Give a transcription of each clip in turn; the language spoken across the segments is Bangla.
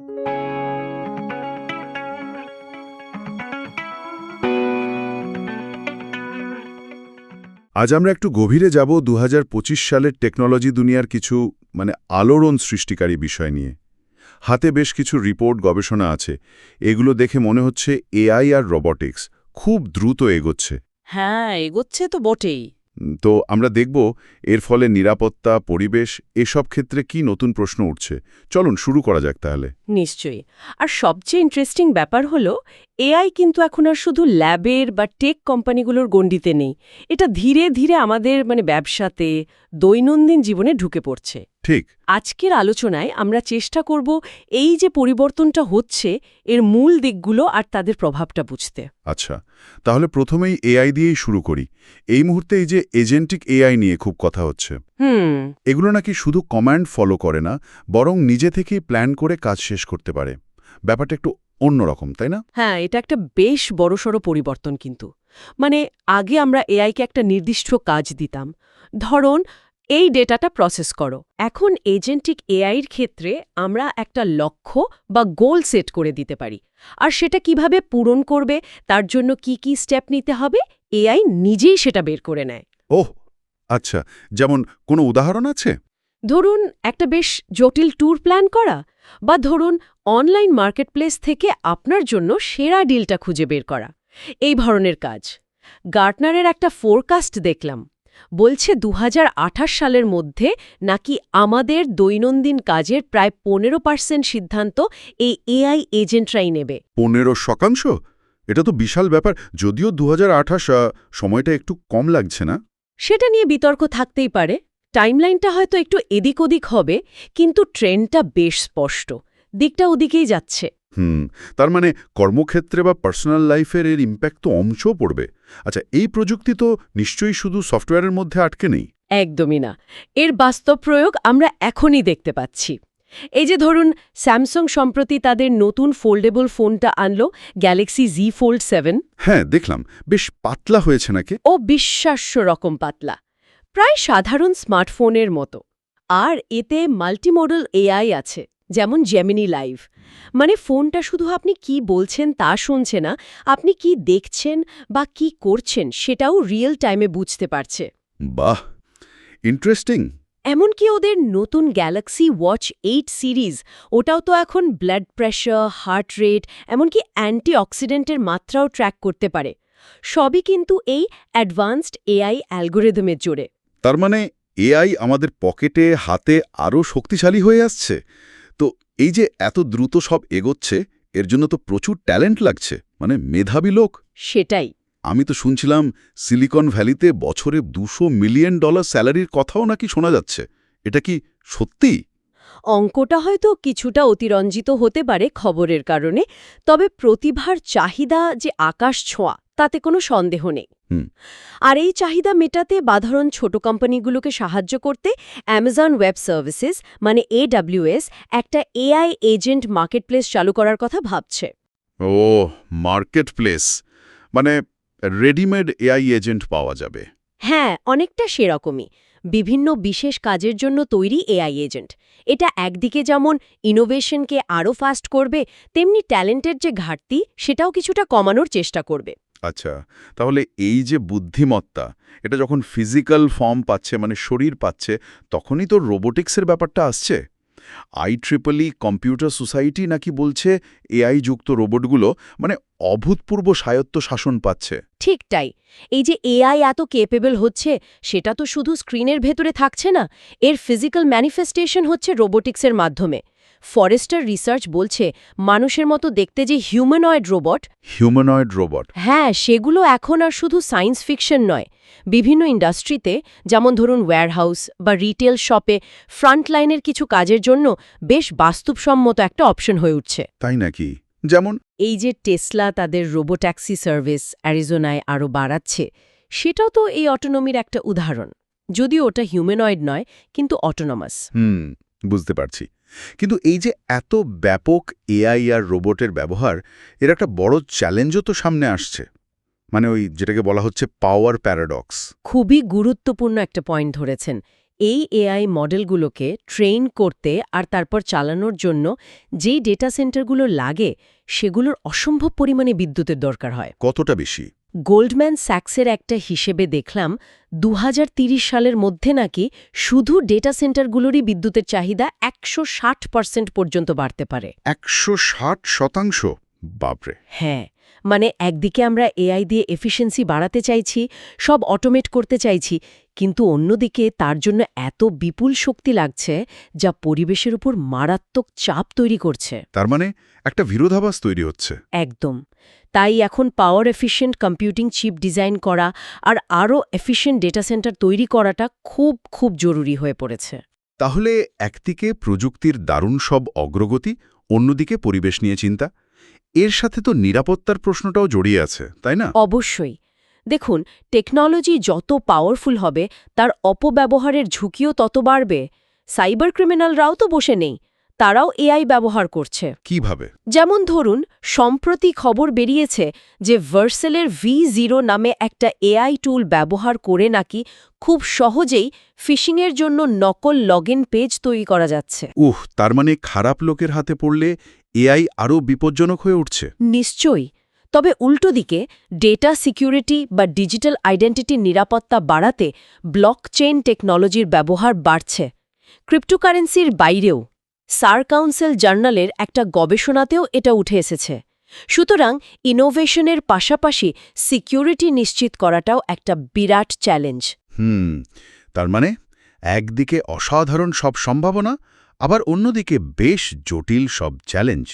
আজ আমরা একটু গভীরে যাব দুহাজার পঁচিশ সালের টেকনোলজি দুনিয়ার কিছু মানে আলোড়ন সৃষ্টিকারী বিষয় নিয়ে। হাতে বেশ কিছু রিপোর্ট গবেষণা আছে। এগুলো দেখে মনে হচ্ছে এআই আর রোবটিক্স খুব দ্রুত এগোচ্ছে। হ্যাঁ এগোচ্ছে তো বটেই। তো আমরা দেখব এর ফলে নিরাপত্তা, পরিবেশ, এসব ক্ষেত্রে কি নতুন প্রশ্ন উঠছে। চলুন শুরু করা যাক তাহলে। নিশ্চয়ই। আর সবচেয়ে ইন্টারেস্টিং ব্যাপার হলো এআই কিন্তু এখন আর শুধু ল্যাবের বা টেক কোম্পানিগুলোর গণ্ডিতে নেই। এটা ধীরে ধীরে আমাদের মানে ব্যবসাতে দৈনন্দিন জীবনে ঢুকে পড়ছে। ঠিক। আজকের আলোচনায় আমরা চেষ্টা করব এই যে পরিবর্তনটা হচ্ছে এর মূল দিকগুলো আর তাদের প্রভাবটা বুঝতে। আচ্ছা তাহলে প্রথমেই এআই দিয়েই শুরু করি। এই মুহূর্তে এই যে এজেন্টিক এআই নিয়ে খুব কথা হচ্ছে। হুম। এগুলো নাকি শুধু কমান্ড ফলো করে না বরং নিজে থেকেই প্ল্যান করে কাজ শেষ করতে পারে। ব্যাপারটা একটু অন্যরকম তাই না? হ্যাঁ এটা একটা বেশ বড়সড় পরিবর্তন কিন্তু। মানে আগে আমরা এআইকে একটা নির্দিষ্ট কাজ দিতাম। ধরুন এই ডেটাটা প্রসেস করো। এখন এজেন্টিক এআইয়ের ক্ষেত্রে আমরা একটা লক্ষ্য বা গোল সেট করে দিতে পারি। আর সেটা কীভাবে পূরণ করবে তার জন্য কি কি স্টেপ নিতে হবে এআই নিজেই সেটা বের করে নেয়। ওহ আচ্ছা। যেমন কোনো উদাহরণ আছে? ধরুন একটা বেশ জটিল ট্যুর প্ল্যান করা বা ধরুন অনলাইন মার্কেটপ্লেস থেকে আপনার জন্য সেরা ডিলটা খুঁজে বের করা। এই ধরনের কাজ। গার্টনারের একটা ফোরকাস্ট দেখলাম। বলছে দু হাজার আঠাশ সালের মধ্যে নাকি আমাদের দৈনন্দিন কাজের প্রায় পনেরো পার্সেন্ট সিদ্ধান্ত এই এআই এজেন্টরাই নেবে। পনেরো শতাংশ? এটা তো বিশাল ব্যাপার। যদিও দু হাজার আঠাশ সময়টা একটু কম লাগছে না? সেটা নিয়ে বিতর্ক থাকতেই পারে। টাইমলাইনটা হয়তো একটু এদিক ওদিক হবে কিন্তু ট্রেন্ডটা বেশ স্পষ্ট। দিকটা ওদিকেই যাচ্ছে। হুম তার মানে কর্মক্ষেত্রে বা পার্সোনাল লাইফের এর ইম্প্যাক্ট তো অংশও পড়বে। আচ্ছা এই প্রযুক্তি তো নিশ্চয়ই শুধু সফটওয়্যারের মধ্যে আটকে নেই। একদমই না। এর বাস্তব প্রয়োগ আমরা এখনই দেখতে পাচ্ছি। এই যে ধরুন স্যামসাং সম্প্রতি তাদের নতুন ফোল্ডেবল ফোনটা আনলো গ্যালাক্সি জি ফোল্ড সেভেন হ্যাঁ দেখলাম। বেশ পাতলা হয়েছে নাকি? ও বিশ্বাস্য রকম পাতলা। প্রায় সাধারণ স্মার্টফোনের মতো। আর এতে মাল্টিমোডাল এআই আছে যেমন জেমিনি লাইভ মানে ফোনটা শুধু আপনি কি বলছেন তা শুনছে না আপনি কি দেখছেন বা কি করছেন সেটাও রিয়েল টাইমে বুঝতে পারছে। বাহ! ইন্টারেস্টিং এমনকি ওদের নতুন গ্যালাক্সি ওয়াচ এইট সিরিজ ওটাও তো এখন ব্লাড প্রেশার হার্ট রেট এমনকি অ্যান্টিঅক্সিডেন্টের মাত্রাও ট্র্যাক করতে পারে। সবই কিন্তু এই অ্যাডভান্সড এআই অ্যালগোরিদমের জোরে। তার মানে এআই আমাদের পকেটে হাতে আরও শক্তিশালী হয়ে আসছে। তো এই যে এত দ্রুত সব এগোচ্ছে এর জন্য তো প্রচুর ট্যালেন্ট লাগছে মানে মেধাবী লোক। সেটাই। আমি তো শুনছিলাম সিলিকন ভ্যালিতে বছরে দুশো মিলিয়ন ডলার স্যালারির কথাও নাকি শোনা যাচ্ছে। এটা কি সত্যি? অঙ্কটা হয়তো কিছুটা অতিরঞ্জিত হতে পারে খবরের কারণে তবে প্রতিভার চাহিদা যে আকাশ ছোঁয়া তাতে কোনো সন্দেহ নেই। আর এই চাহিদা মেটাতে বাধারণ ছোট কোম্পানিগুলোকে সাহায্য করতে অ্যামাজন ওয়েব সার্ভিসেস মানে এডাব্লিউএস একটা এআই এজেন্ট মার্কেটপ্লেস চালু করার কথা ভাবছে। ও মার্কেট প্লেস মানে রেডিমেড এআই এজেন্ট পাওয়া যাবে। হ্যাঁ অনেকটা সেরকমই। বিভিন্ন বিশেষ কাজের জন্য তৈরি এআই এজেন্ট এটা একদিকে যেমন ইনোভেশনকে আরও ফাস্ট করবে তেমনি ট্যালেন্টের যে ঘাটতি সেটাও কিছুটা কমানোর চেষ্টা করবে। আচ্ছা তাহলে এই যে বুদ্ধিমত্তা, এটা যখন ফিজিক্যাল ফর্ম পাচ্ছে মানে শরীর পাচ্ছে, তখনই তো রোবোটিক্সের ব্যাপারটা আসছে। আই ট্রিপলি কম্পিউটার সোসাইটি নাকি বলছে এআই যুক্ত রোবটগুলো মানে অভূতপূর্ব স্বায়ত্ত শাসন পাচ্ছে। ঠিক তাই। এই যে এআই এত কেপেবল হচ্ছে, সেটা তো শুধু স্ক্রিনের ভেতরে থাকছে না, এর ফিজিক্যাল ম্যানিফেস্টেশন হচ্ছে রোবোটিক্সের মাধ্যমে। ফরেস্টার রিসার্চ বলছে মানুষের মতো দেখতে যে হিউম্যানয়েড রোবট। Humanoid robot. হ্যাঁ সেগুলো এখন আর শুধু সায়েন্স ফিকশন নয়। বিভিন্ন ইন্ডাস্ট্রিতে যেমন ধরুন ওয়্যারহাউস বা রিটেল শপে ফ্রন্টলাইনের কিছু কাজের জন্য বেশ বাস্তবসম্মত একটা অপশন হয়ে উঠছে। তাই নাকি? যেমন? এই যে টেসলা তাদের রোবোট্যাক্সি সার্ভিস অ্যারিজোনায় আরও বাড়াচ্ছে সেটাও তো এই অটোনমির একটা উদাহরণ। যদিও ওটা হিউম্যানয়েড নয় কিন্তু অটোনমাস। হুম বুঝতে পারছি। কিন্তু এই যে এত ব্যাপক এআই আর রোবটের ব্যবহার এর একটা বড় চ্যালেঞ্জও তো সামনে আসছে। মানে ওই যেটাকে বলা হচ্ছে পাওয়ার প্যারাডক্স খুবই গুরুত্বপূর্ণ একটা পয়েন্ট ধরেছেন। এই এআই মডেলগুলোকে ট্রেন করতে আর তারপর চালানোর জন্য যেই ডেটা সেন্টারগুলো লাগে সেগুলোর অসম্ভব পরিমাণে বিদ্যুতের দরকার হয়। কতটা বেশি? গোল্ডম্যান স্যাক্সের একটা হিসেবে দেখলাম দু সালের মধ্যে নাকি শুধু ডেটা সেন্টারগুলোরই বিদ্যুতের চাহিদা একশো ষাট পার্সেন্ট পর্যন্ত বাড়তে পারে। একশো ষাট শতাংশ? বাপরে। হ্যাঁ মানে একদিকে আমরা এআই দিয়ে এফিসিয়েন্সি বাড়াতে চাইছি সব অটোমেট করতে চাইছি কিন্তু অন্যদিকে তার জন্য এত বিপুল শক্তি লাগছে যা পরিবেশের উপর মারাত্মক চাপ তৈরি করছে। তার মানে একটা বিরোধাভাস তৈরি হচ্ছে। একদম। তাই এখন power efficient computing chip design করা আর আরও এফিশিয়েন্ট ডেটা সেন্টার তৈরি করাটা খুব খুব জরুরি হয়ে পড়েছে। তাহলে একদিকে প্রযুক্তির দারুণ সব অগ্রগতি অন্যদিকে পরিবেশ নিয়ে চিন্তা। এর সাথে তো নিরাপত্তার প্রশ্নটাও জড়িয়ে আছে তাই না? অবশ্যই। দেখুন টেকনোলজি যত পাওয়ারফুল হবে তার অপব্যবহারের ঝুঁকিও তত বাড়বে। সাইবার ক্রিমিনালরাও তো বসে নেই তারাও এআই ব্যবহার করছে। কীভাবে? যেমন ধরুন সম্প্রতি খবর বেরিয়েছে যে ভার্সেলের ভি জিরো নামে একটা এআই টুল ব্যবহার করে নাকি খুব সহজেই ফিশিংয়ের জন্য নকল লগইন পেজ তৈরি করা যাচ্ছে। উহ তার মানে খারাপ লোকের হাতে পড়লে এআই আরও বিপজ্জনক হয়ে উঠছে। নিশ্চয়ই তবে উল্টো দিকে ডেটা সিকিউরিটি বা ডিজিটাল আইডেন্টিটির নিরাপত্তা বাড়াতে ব্লক চেইন টেকনোলজির ব্যবহার বাড়ছে। ক্রিপ্টোকারেন্সির বাইরেও সার কাউন্সিল জার্নালের একটা গবেষণাতেও এটা উঠে এসেছে। সুতরাং ইনোভেশনের পাশাপাশি সিকিউরিটি নিশ্চিত করাটাও একটা বিরাট চ্যালেঞ্জ হুম, তার মানে একদিকে অসাধারণ সব সম্ভাবনা, আবার অন্যদিকে বেশ জটিল সব চ্যালেঞ্জ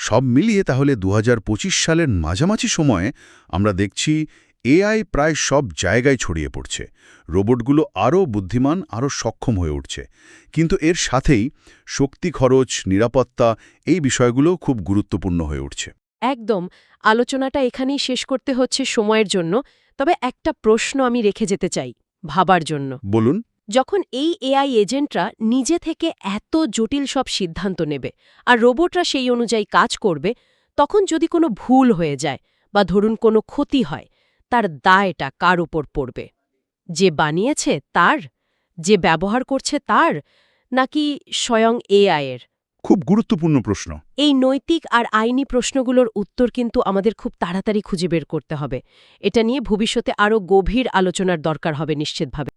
সব মিলিয়ে তাহলে দু হাজার পঁচিশ সালের মাঝামাঝি সময়ে আমরা দেখছি এআই প্রায় সব জায়গায় ছড়িয়ে পড়ছে। রোবটগুলো আরও বুদ্ধিমান আরও সক্ষম হয়ে উঠছে। কিন্তু এর সাথেই শক্তি খরচ নিরাপত্তা এই বিষয়গুলো খুব গুরুত্বপূর্ণ হয়ে উঠছে। একদম। আলোচনাটা এখানেই শেষ করতে হচ্ছে সময়ের জন্য। তবে একটা প্রশ্ন আমি রেখে যেতে চাই ভাবার জন্য। বলুন। যখন এই এআই এজেন্টরা নিজে থেকে এত জটিল সব সিদ্ধান্ত নেবে আর রোবটরা সেই অনুযায়ী কাজ করবে তখন যদি কোনো ভুল হয়ে যায় বা ধরুন কোনো ক্ষতি হয় তার দায়টা কার উপর পড়বে? যে বানিয়েছে তার? যে ব্যবহার করছে তার? নাকি স্বয়ং এআই এর? খুব গুরুত্বপূর্ণ প্রশ্ন। এই নৈতিক আর আইনি প্রশ্নগুলোর উত্তর কিন্তু আমাদের খুব তাড়াতাড়ি খুঁজে বের করতে হবে। এটা নিয়ে ভবিষ্যতে আরও গভীর আলোচনার দরকার হবে নিশ্চিতভাবে।